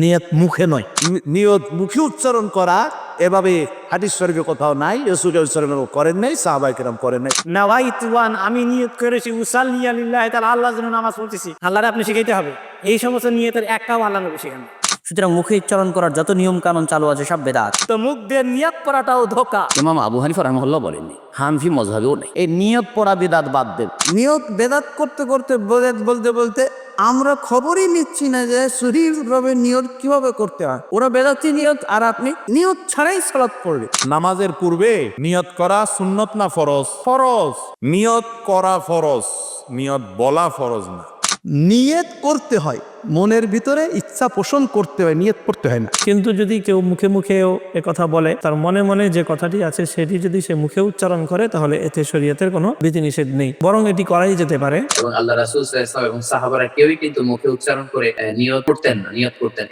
নিয়ত মুখে নয়। নিয়ত মুখে উচ্চারণ করা এভাবে হাদিস শরীফে কোথাও নাই রসুল উচ্চারণ করেন নাই সাহাবাই কেরাম করেন নাই। নাওয়াইতুয়ান আমি নিয়ত করেছি উসাল্লি আলিল্লাহ তাআলা আল্লাহ জন্য নামাজ পড়তেছি। আল্লাহরে আপনি শিখাইতে হবে। এই সমস্ত নিয়তের একটাও আল্লাহ নবী শিখান সুতরাং মুখে উচ্চারণ করার যত নিয়ম কানুন চালু আছে সব বেদাত। তো মুখ দিয়ে নিয়ত করাটাও ধোকা। ইমাম আবু হানিফা রহমল্লাহ বলেননি হানফি মজহাবেও নেই। এই নিয়ত পড়া বেদাত বাদ দেন। নিয়ত বেদাত করতে করতে বেদাত বলতে বলতে আমরা খবরই নিচ্ছি না যে শরীর রবে নিয়ত কীভাবে করতে হয়। ওরা বেদাতি নিয়ত আর আপনি নিয়ত ছাড়াই সালাত পড়বে। নামাজের পূর্বে নিয়ত করা সুন্নত না ফরজ? ফরজ। নিয়ত করা ফরজ নিয়ত বলা ফরজ না। নিয়ত করতে হয়। মনের ভিতরে ইচ্ছা পোষণ করতে হয় নিয়ত করতে হয় না। কিন্তু যদি কেউ মুখে মুখেও এ কথা বলে তার মনে মনে যে কথাটি আছে সেটি যদি সে মুখে উচ্চারণ করে তাহলে এতে শরীয়তের কোনো বিধিনিষেধ নেই। বরং এটি করাই যেতে পারে। এবং আল্লাহ রাসুল সাল্লাল্লাহু এবং সাহাবারা কেউই কিন্তু মুখে উচ্চারণ করে নিয়ত করতেন না নিয়ত করতেন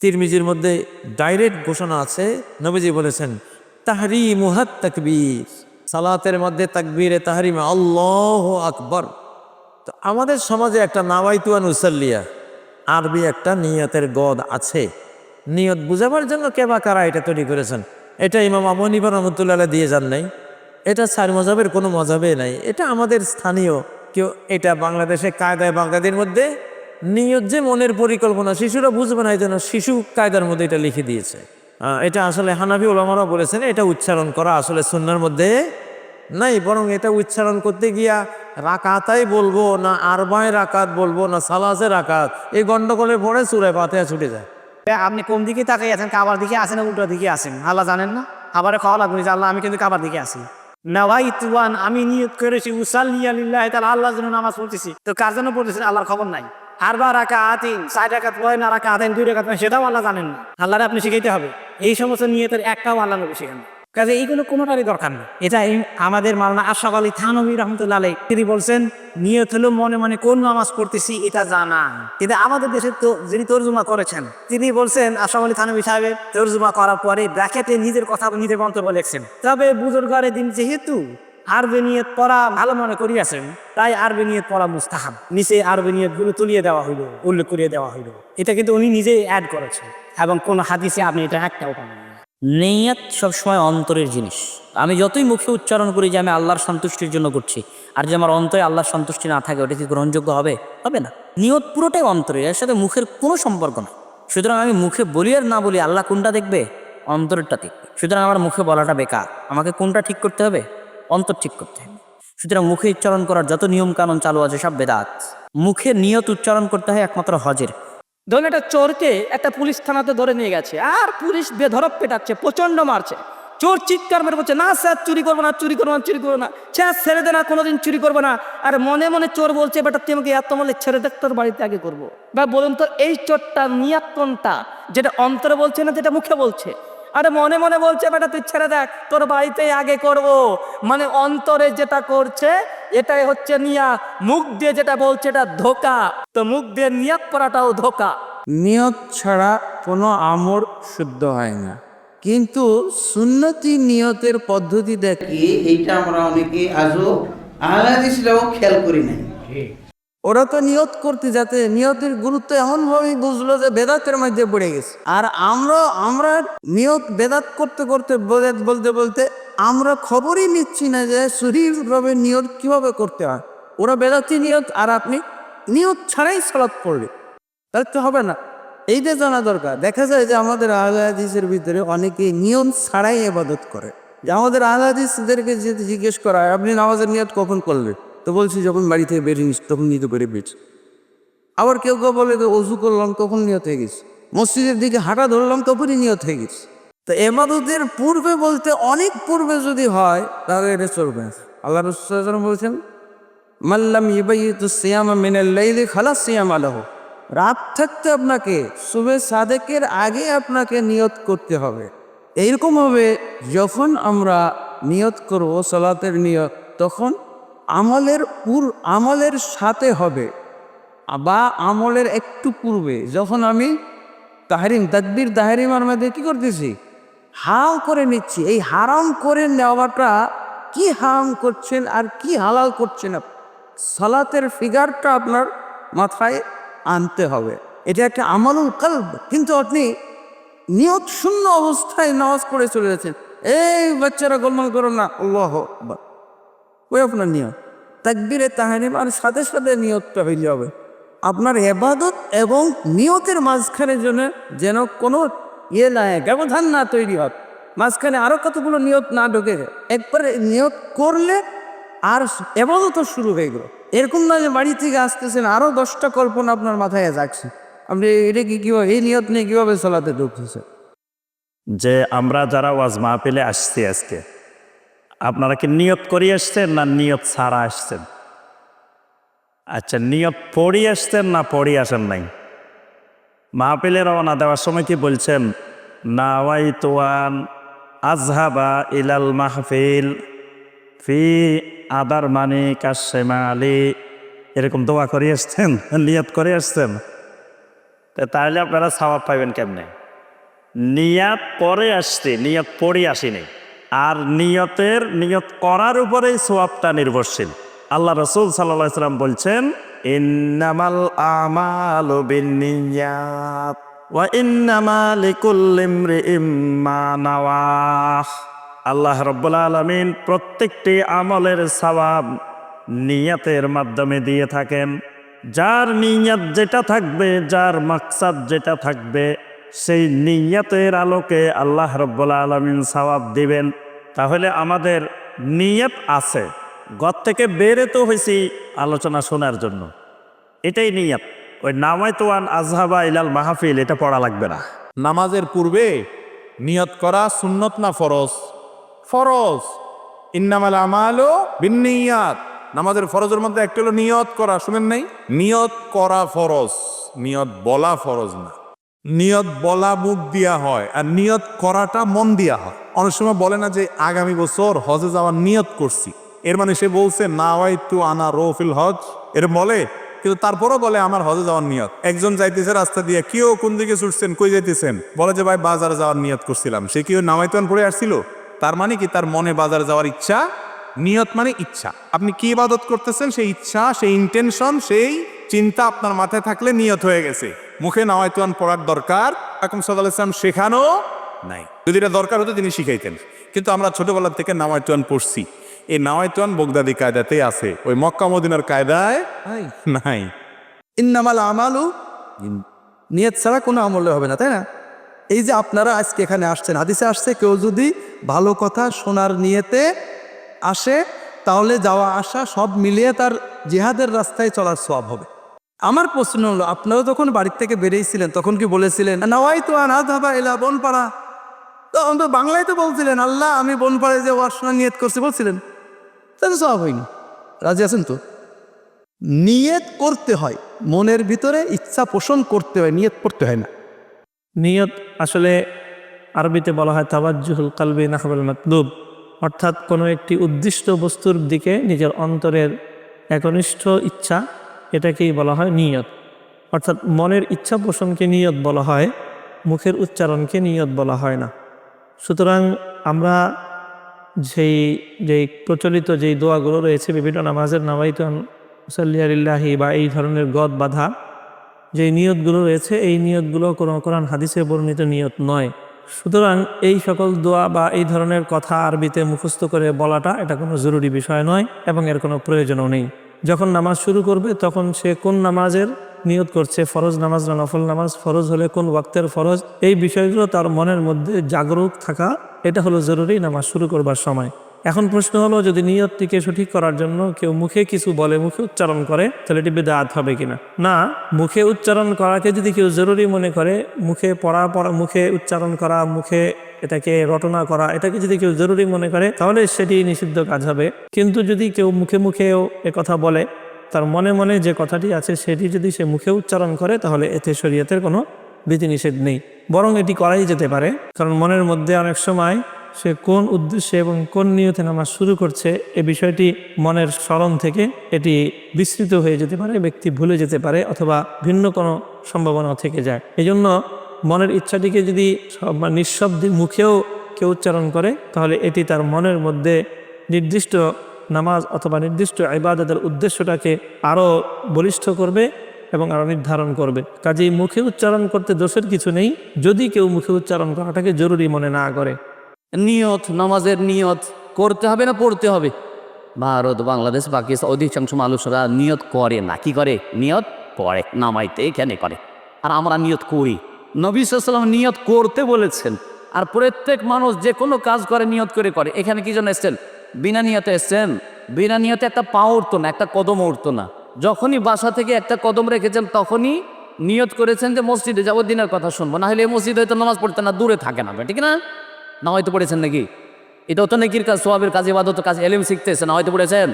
তিরমিজির মধ্যে ডাইরেক্ট ঘোষণা আছে নবীজি বলেছেন তাহরি মুহাত তাকবীর। সালাতের মধ্যে তাকবীরে তাহরিমে আল্লাহ আকবর। তো আমাদের সমাজে একটা নাওয়াইতুয়ান উসাল্লিয়া আরবি একটা নিয়তের গদ আছে। নিয়ত বুঝাবার জন্য কে বা কারা এটা তৈরি করেছেন? এটা ইমাম হানিফা রহমতুল্লাহ দিয়ে যান নাই। এটা সার মজাবের কোনো মজাবে নাই। এটা আমাদের স্থানীয় কেউ, এটা বাংলাদেশে কায়দায় বাংলাদেশের মধ্যে নিয়ত যে মনের পরিকল্পনা, শিশুরা বুঝবে না এই জন্য শিশু কায়দার মধ্যে এটা লিখে দিয়েছে। এটা আসলে হানাফি ওলামারা বলেছেন, এটা উচ্চারণ করা আসলে সুন্নার মধ্যে নাই, বরং এটা উচ্চারণ করতে গিয়া রাকাতাই বলব, না আরবায় রাকাত বলব, না সালাসে রাকাত, এই গন্ডগোলের পরে সুরায় পাতে ছুটে যায়। আপনি কোন দিকে তাকাই আছেন? কাবার দিকে আসেন না উল্টো দিকে আসেন আল্লাহ জানেন না? আবার খাওয়া লাগবে যে আল্লাহ, আমি কিন্তু কাবার দিকে আসি নাওয়াইতুয়ান, আমি নিয়োগ করেছি উসাল্লি আলিল্লাহ তাআলা আল্লাহ জন্য নামাজ পড়তেছি। তো কার জন্য পড়তেছেন? আল্লাহর খবর নাই। আর বা রাখা আতিন চার রাকাত পড়ে না রাখা আতেন দুই পড়েন, সেটাও আল্লাহ জানেন না। আল্লাহরে আপনি শিখাইতে হবে। এই সমস্ত নিয়তের একটাও আল্লাহ নবী শিখান কাজে এইগুলো কোনোটারই দরকার নেই এটা আমাদের মাওলানা আশরাফ আলী থানবী রহমতুল্লাহ তিনি বলছেন নিয়ত হলো মনে মনে কোন নামাজ পড়তেছি এটা জানা। কিন্তু আমাদের দেশে তো যিনি তর্জমা করেছেন তিনি বলছেন আশরাফ আলী থানবী সাহেবের তর্জমা করার পরে ব্র্যাকেটে নিজের কথা নিজের মন্তব্য লিখছেন। তবে বুজুর্গারে দিন যেহেতু আরবি নিয়ত পড়া ভালো মনে করিয়াছেন, তাই আরবি নিয়ত পড়া মুস্তাহাব। নিচে আরবি নিয়তগুলো তুলিয়ে দেওয়া হইল, উল্লেখ করিয়ে দেওয়া হইল। এটা কিন্তু উনি নিজেই অ্যাড করেছেন এবং কোন হাদিসে আপনি এটা একটাও পাবেন না নিয়ত সবসময় অন্তরের জিনিস। আমি যতই মুখে উচ্চারণ করি যে আমি আল্লাহর সন্তুষ্টির জন্য করছি, আর যে আমার অন্তরে আল্লাহর সন্তুষ্টি না থাকে, ওটা কি গ্রহণযোগ্য হবে? হবে না। নিয়ত পুরোটাই অন্তরে, এর সাথে মুখের কোনো সম্পর্ক নেই। সুতরাং আমি মুখে বলি আর না বলি আল্লাহ কোনটা দেখবে? অন্তরেরটা দেখবে। সুতরাং আমার মুখে বলাটা বেকার। আমাকে কোনটা ঠিক করতে হবে? অন্তর ঠিক করতে হবে। সুতরাং মুখে উচ্চারণ করার যত নিয়ম কানুন চালু আছে, সব বেদাত। মুখে নিয়ত উচ্চারণ করতে হয় একমাত্র হজের। ধরুন একটা চোরকে একটা পুলিশ থানাতে ধরে নিয়ে গেছে, আর পুলিশ বেধরক পেটাচ্ছে প্রচণ্ড মারছে। চোর চিৎকার মেরে বলছে, না স্যার, চুরি করব না, চুরি করব না, চুরি করব না। স্যার, ছেড়ে দে না, কোনোদিন চুরি করব না। আর মনে মনে চোর বলছে, বেটা তুমি এত মারলে, ছেড়ে দেখ তোর বাড়িতে আগে করব। বা বলুন তো, এই চোরটা নিয়াত যেটা অন্তরে বলছে না, যেটা মুখে বলছে? আরে মনে মনে বলছে বেটা তুই ছেড়ে দেখ তোর বাড়িতেই আগে করব। মানে অন্তরে যেটা করছে এটাই হচ্ছে নিয়া। মুখ দিয়ে যেটা বলছে এটা ধোকা। তো মুখ দিয়ে নিয়াত করাটাও ধোকা। নিয়ত ছাড়া কোনো আমর শুদ্ধ হয় না। কিন্তু সুন্নতি নিয়তের পদ্ধতি দেখি এইটা আমরা অনেকে আজও আহলাদিসরাও খেয়াল করি নাই। ওরা তো নিয়ত করতে যাতে নিয়তের গুরুত্ব এমনভাবেই বুঝলো যে বেদাতের মধ্যে পড়ে গেছে। আর আমরা আমরা নিয়ত বেদাত করতে করতে বলতে বলতে আমরা খবরই নিচ্ছি না যে শরীর রবে নিয়ত কীভাবে করতে হয়। ওরা বেদাতি নিয়ত আর আপনি নিয়ত ছাড়াই সালাত পড়বে তাহলে তো হবে না। এইটা জানা দরকার। দেখা যায় যে আমাদের আহলাদিসের ভিতরে অনেকে নিয়ম ছাড়াই এবাদত করে। যে আমাদের আহলাদিসদেরকে যদি জিজ্ঞেস করা হয়, আপনি নামাজের নিয়ত কখন করলেন? তো বলছি, যখন বাড়ি থেকে বেরিয়ে গেছি তখন নিতে পেরে পেয়েছি আবার কেউ কেউ বলে যে অজু করলাম, তখন নিয়ত হয়ে গেছি। মসজিদের দিকে হাঁটা ধরলাম, তখনই নিয়ত হয়ে গেছি। তো এবাদতের পূর্বে বলতে, অনেক পূর্বে যদি হয়, তাহলে এটা চলবে। আল্লাহ রসুল বলছেন মাল্লাম ইবাইতু সিয়ামা মিনাল লাইলি খালাস সিয়াম আলাহ রাত থাকতে আপনাকে, শুভে সাদেকের আগে আপনাকে নিয়ত করতে হবে। এইরকম হবে যখন আমরা নিয়ত করব, সলাতের নিয়ত, তখন আমলের পুর, আমলের সাথে হবে। বা আমলের একটু পূর্বে, যখন আমি তাহারিম, তাকবির তাহারিমার মধ্যে কি করতেছি? হাল করে নিচ্ছি। এই হারাম করে নেওয়াটা কি হারাম করছেন আর কি হালাল করছেন? সালাতের ফিগারটা আপনার মাথায় আনতে হবে। এটা একটা আমালুল কালব। কিন্তু আপনি নিয়ত শূন্য অবস্থায় নামাজ পড়ে চলে যাচ্ছেন। এই বাচ্চারা গোলমাল করো না। আল্লাহ। ওই আপনার নিয়ত। তাকবিরে তাহারিম আর সাথে সাথে নিয়তটা হয়ে যাবে। আপনার এবাদত এবং নিয়তের মাঝখানে জন্য যেন কোনো ইয়ে হয়, ব্যবধান না তৈরি হয়। মাঝখানে আরও কতগুলো নিয়ত না ঢোকে একবারে নিয়ত করলে আর এবাদত শুরু হয়ে গেল। এরকম না যে বাড়ি থেকে আসতেছেন আরও দশটা কল্পনা আপনার মাথায় যাচ্ছে আপনি এটা কি কীভাবে এই নিয়ত নিয়ে কীভাবে চলাতে ঢুকতেছে যে আমরা যারা ওয়াজ মাহফিলে আসছি আজকে আপনারা কি নিয়ত করে আসছেন না নিয়ত ছাড়া আসছেন? আচ্ছা নিয়ত পড়ি আসছেন না পড়ি আসেন নাই? মাহফিলে রওনা দেওয়ার সময় কি বলছেন? নাওয়াই তোয়ান আজহাবা ইলাল মাহফিল ফি আদার মানে কাশেমা আলী এরকম দোয়া করে আসছেন? নিয়ত করে আসছেন? তাহলে আপনারা সওয়াব পাইবেন কেমনে? নিয়াত পরে আসছে, নিয়ত পড়ে আসেনি আর নিয়তের, নিয়ত করার উপরেই সোয়াবটা নির্ভরশীল। আল্লাহ রসুল সাল্লাম বলছেন, ইন্নামাল আমালু ওয়া আল্লাহ রব্বুল আলামিন প্রত্যেকটি আমলের সওয়াব নিয়তের মাধ্যমে দিয়ে থাকেন। যার নিয়ত যেটা থাকবে, যার মাকসাদ যেটা থাকবে, সেই নিয়তের আলোকে আল্লাহ রব্বুল আলমিন সওয়াব দিবেন। তাহলে আমাদের নিয়ত আছে। ঘর থেকে বেরে তো হয়েছি আলোচনা শোনার জন্য। এটাই নিয়ত। ওই নামায় তোয়ান আজহাবা ইলাল মাহফিল, এটা পড়া লাগবে না। নামাজের পূর্বে নিয়ত করা সুন্নত না ফরজ? ফরজ। ইন্নামাল আমালো বিন্নিয়াত। নামাজের ফরজের মধ্যে একটা হলো নিয়ত করা, শুনেন নাই? নিয়ত করা ফরজ। নিয়ত বলা ফরজ না। নিয়ত বলা মুখ দিয়া হয় আর নিয়ত করাটা মন দিয়া হয়। অনেক সময় বলে না যে, আগামী বছর হজে যাওয়ার নিয়ত করছি। এর মানে সে বলছে না ওয়াই তু আনা রোফিল হজ। এর বলে, কিন্তু তারপরও বলে, আমার হজে যাওয়ার নিয়ত। একজন যাইতেছে রাস্তা দিয়ে কেউ কোন দিকে ছুটছেন? কই যাইতেছেন? বলে যে, ভাই, বাজারে যাওয়ার নিয়ত করছিলাম। সে কেউ নামাইতান পড়ে আসছিল? তার মানে কি তার মনে বাজারে যাওয়ার ইচ্ছা? নিয়ত মানে ইচ্ছা। আপনি কি ইবাদত করতেছেন? সেই ইচ্ছা, সেই ইন্টেনশন সেই চিন্তা আপনার মাথায় থাকলে নিয়ত হয়ে গেছে। মুখে নাওয়াইতুয়ান পড়ার দরকার এখন সাদা ইসলাম শেখানো নাই। যদি এটা দরকার হতো তিনি শিখাইতেন। কিন্তু আমরা ছোটবেলা থেকে নাওয়াইতুয়ান পড়ছি। এই নাওয়াইতুয়ান বগদাদি কায়দাতেই আছে। ওই মক্কা মদিনার কায়দায় নাই। ইন্নামাল আমালু নিয়ত ছাড়া কোনো আমলে হবে না তাই না? এই যে আপনারা আজকে এখানে আসছেন হাদিসে আসছে কেউ যদি ভালো কথা শোনার নিয়েতে আসে তাহলে যাওয়া আসা সব মিলিয়ে তার জেহাদের রাস্তায় চলার সব হবে। আমার প্রশ্ন হলো, আপনারা যখন বাড়ির থেকে বেরিয়েছিলেন, তখন কি বলেছিলেন নাওয়াই তো আনাদ হাবা এলা বনপাড়া? তখন তো বাংলায় তো বলছিলেন, আল্লাহ, আমি বনপাড়ায় যে ওয়ার নিয়ত করছি, বলছিলেন। তাহলে সব হয়নি। রাজি আছেন তো? নিয়ত করতে হয়, মনের ভিতরে ইচ্ছা পোষণ করতে হয়, নিয়ত করতে হয় না। নিয়ত আসলে আরবিতে বলা হয় তাবাজ্জুহুল কালবি নাহবুল মাতলুব। অর্থাৎ কোনো একটি উদ্দিষ্ট বস্তুর দিকে নিজের অন্তরের একনিষ্ঠ ইচ্ছা এটাকেই বলা হয় নিয়ত। অর্থাৎ মনের ইচ্ছা পোষণকে নিয়ত বলা হয়, মুখের উচ্চারণকে নিয়ত বলা হয় না। সুতরাং আমরা যেই যেই প্রচলিত যেই দোয়াগুলো রয়েছে, বিভিন্ন নামাজের নামাইতন মুসাল্লিয়ারিল্লাহি বা এই ধরনের গদ বাধা যে নিয়তগুলো রয়েছে, এই নিয়তগুলো কোনো কোরআন হাদিসে বর্ণিত নিয়ত নয়। সুতরাং এই সকল দোয়া বা এই ধরনের কথা আরবিতে মুখস্থ করে বলাটা এটা কোনো জরুরি বিষয় নয় এবং এর কোনো প্রয়োজনও নেই। যখন নামাজ শুরু করবে, তখন সে কোন নামাজের নিয়ত করছে? ফরজ নামাজ না নফল নামাজ? ফরজ হলে কোন ওয়াক্তের ফরজ? এই বিষয়গুলো তার মনের মধ্যে জাগরুক থাকা, এটা হলো জরুরি নামাজ শুরু করবার সময়। এখন প্রশ্ন হলো, যদি নিয়তটিকে সঠিক করার জন্য কেউ মুখে কিছু বলে, মুখে উচ্চারণ করে, তাহলে এটি বেদাত হবে কিনা? না, মুখে উচ্চারণ করাকে যদি কেউ জরুরি মনে করে, মুখে পড়া পড়া, মুখে উচ্চারণ করা, মুখে এটাকে রটনা করা, এটাকে যদি কেউ জরুরি মনে করে, তাহলে সেটি নিষিদ্ধ কাজ হবে। কিন্তু যদি কেউ মুখে মুখেও কথা বলে, তার মনে মনে যে কথাটি আছে, সেটি যদি সে মুখে উচ্চারণ করে, তাহলে এতে শরীয়তের কোনো বিধিনিষেধ নেই। বরং এটি করাই যেতে পারে। কারণ মনের মধ্যে অনেক সময় সে কোন উদ্দেশ্যে এবং কোন নিয়তে নামাজ শুরু করছে, এ বিষয়টি মনের স্মরণ থেকে এটি বিস্তৃত হয়ে যেতে পারে, ব্যক্তি ভুলে যেতে পারে, অথবা ভিন্ন কোনো সম্ভাবনা থেকে যায়। এই জন্য মনের ইচ্ছাটিকে যদি সব- নিঃশব্দে মুখেও কেউ উচ্চারণ করে, তাহলে এটি তার মনের মধ্যে নির্দিষ্ট নামাজ অথবা নির্দিষ্ট ইবাদতের উদ্দেশ্যটাকে আরও বলিষ্ঠ করবে এবং আরও নির্ধারণ করবে। কাজেই মুখে উচ্চারণ করতে দোষের কিছু নেই, যদি কেউ মুখে উচ্চারণ করাটাকে জরুরি মনে না করে। নিয়ত, নামাজের নিয়ত করতে হবে না পড়তে হবে? ভারত, বাংলাদেশ, পাকিস্তান, অধিকাংশ মানুষরা নিয়ত করে না। কি করে? নিয়ত পড়ে, নামাইতে এখানে করে আর আমরা নিয়ত করি? নবী সাল্লাম নিয়ত করতে বলেছেন। আর প্রত্যেক মানুষ যে কোনো কাজ করে, নিয়ত করে করে। এখানে কি জন্য এসছেন? বিনা নিয়তে এসছেন? বিনা নিয়তে একটা পা উঠতো না, একটা কদম উঠতো না। যখনই বাসা থেকে একটা কদম রেখেছেন, তখনই নিয়ত করেছেন যে মসজিদে যাব, দিনের কথা শুনব। না হলে এই মসজিদে হয়তো নামাজ পড়তে না, দূরে থাকে না ঠিক না? না হয়তো পড়েছেন নাকি? এটাও তো নাকির কাজ, সোয়াবের কাজ ইবাদত কাজ, এলিম শিখতেছে, না হয়তো পড়েছেন?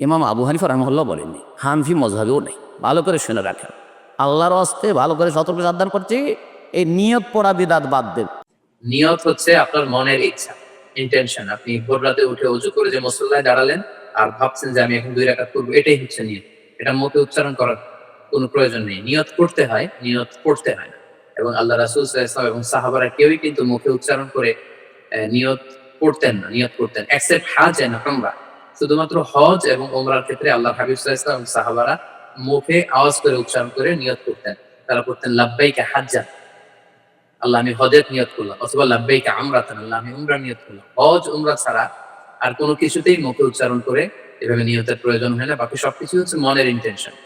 ইমাম আবু হানিফা রহমল্লা বলেননি, হানফি মজহাবেও নেই। ভালো করে শুনে রাখেন। আল্লাহর হস্তে ভালো করে সতর্ক সাবধান করছি। এই নিয়ত পড়া বিদাত বাদ দেন। নিয়ত হচ্ছে আপনার মনের ইচ্ছা ইন্টেনশন আপনি ভোর রাতে উঠে উজু করে যে মুসল্লায় দাঁড়ালেন আর ভাবছেন যে আমি এখন দুই রাকাত করব এটাই হচ্ছে নিয়ত। এটা মুখে উচ্চারণ করার কোনো প্রয়োজন নেই। নিয়ত করতে হয়, নিয়ত পড়তে হয় না। এবং আল্লাহ রাসুল সাল্লাল্লাহু এবং সাহাবারা কেউই কিন্তু মুখে উচ্চারণ করে নিয়ত করতেন না, নিয়ত করতেন। এক্সেপ্ট হাজ এন্ড আমরা শুধুমাত্র হজ এবং ওমরার ক্ষেত্রে আল্লাহ হাবিব এবং সাহাবারা মুখে আওয়াজ করে উচ্চারণ করে নিয়ত করতেন। তারা করতেন লাব্বাইকা হাজ্জা আল্লাহ আমি হজের নিয়ত করলাম, অথবা লাব্বাইকা আমরাতান, আল্লাহ আমি উমরা নিয়ত করলাম। হজ, উমরা ছাড়া আর কোনো কিছুতেই মুখে উচ্চারণ করে এভাবে নিয়তের প্রয়োজন হয় না, বাকি সবকিছু হচ্ছে মনের ইন্টেনশন